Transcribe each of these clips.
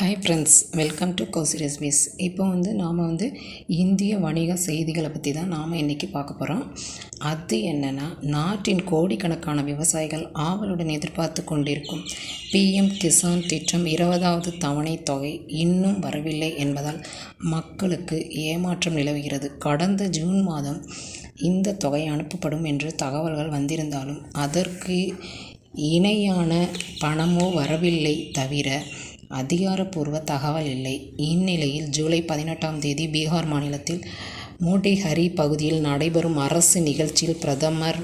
Hi friends welcome to Kousi recipes இப்போ வந்து நாம் வந்து இந்திய வணிக செய்திகளை பற்றி தான் நாம் இன்றைக்கி பார்க்க போகிறோம் அது என்னென்னா நாட்டின் கோடிக்கணக்கான விவசாயிகள் ஆவலுடன் எதிர்பார்த்து கொண்டிருக்கும் பிஎம் கிசான் திட்டம் இருபதாவது தவணை தொகை இன்னும் வரவில்லை என்பதால் மக்களுக்கு ஏமாற்றம் நிலவுகிறது. கடந்த ஜூன் மாதம் இந்த தொகை அனுப்பப்படும் என்று தகவல்கள் வந்திருந்தாலும் அதற்கு இணையான பணமோ வரவில்லை தவிர அதிகாரப்பூர்வ தகவல் இல்லை. இந்நிலையில் ஜூலை பதினெட்டாம் தேதி பீகார் மாநிலத்தில் மோட்டிஹரி பகுதியில் நடைபெறும் அரசு நிகழ்ச்சியில் பிரதமர்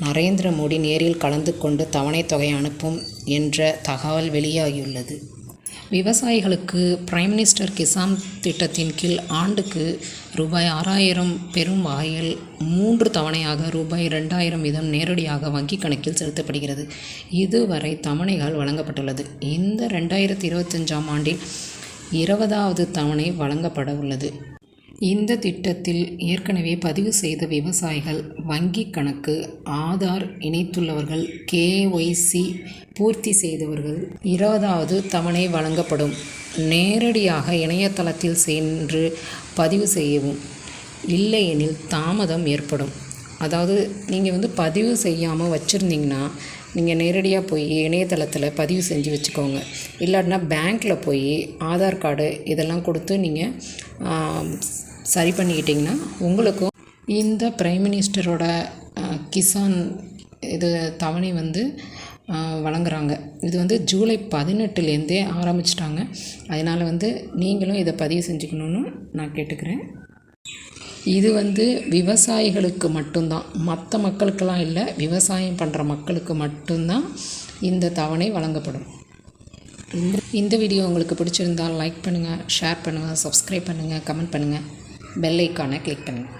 நரேந்திர மோடி நேரில் கலந்து கொண்டு தவணைத் தொகை அனுப்பும் என்ற தகவல் வெளியாகியுள்ளது. விவசாயிகளுக்கு பிரைம் மினிஸ்டர் கிசான் திட்டத்தின் கீழ் ஆண்டுக்கு ரூபாய் ஆறாயிரம் பெறும் வகையில் மூன்று தவணையாக ரூபாய் ரெண்டாயிரம் வீதம் நேரடியாக வங்கிக் கணக்கில் செலுத்தப்படுகிறது. இதுவரை தவணைகள் வழங்கப்பட்டுள்ளது. இந்த ரெண்டாயிரத்தி இருபத்தஞ்சாம் ஆண்டில் இருபதாவது தவணை வழங்கப்பட உள்ளது. இந்த திட்டத்தில் ஏற்கனவே பதிவு செய்த விவசாயிகள் வங்கிக் கணக்கு ஆதார் இணைத்துள்ளவர்கள் கேஒய்சி பூர்த்தி செய்தவர்கள் இருபதாவது தவணை வழங்கப்படும். நேரடியாக இணையதளத்தில் சென்று பதிவு செய்யவும். இல்லையெனில் தாமதம் ஏற்படும். அதாவது நீங்கள் வந்து பதிவு செய்யாமல் வச்சுருந்தீங்கன்னா நீங்கள் நேரடியாக போய் இணையதளத்தில் பதிவு செஞ்சு வச்சுக்கோங்க. இல்லாட்டினா பேங்க்கில் போய் ஆதார் கார்டு இதெல்லாம் கொடுத்து நீங்கள் சரி பண்ணிக்கிட்டிங்கன்னா உங்களுக்கும் இந்த பிரைம் மினிஸ்டரோட கிசான் இது தவணை வந்து வழங்குறாங்க. இது வந்து ஜூலை பதினெட்டுலேருந்தே ஆரம்பிச்சிட்டாங்க. அதனால் வந்து நீங்களும் இதை பதிவு செஞ்சுக்கணுன்னு நான் கேட்டுக்கிறேன். இது வந்து விவசாயிகளுக்கு மட்டும்தான். மற்ற மக்களுக்கெல்லாம் இல்லை விவசாயம் பண்ணுற மக்களுக்கு மட்டும்தான் இந்த தவணை வழங்கப்படும். இந்த இந்த வீடியோ உங்களுக்கு பிடிச்சிருந்தால் லைக் பண்ணுங்கள் ஷேர் பண்ணுங்கள் சப்ஸ்கிரைப் பண்ணுங்கள் கமெண்ட் பண்ணுங்கள் பெல் ஐக்கானை கிளிக் பண்ணுங்கள்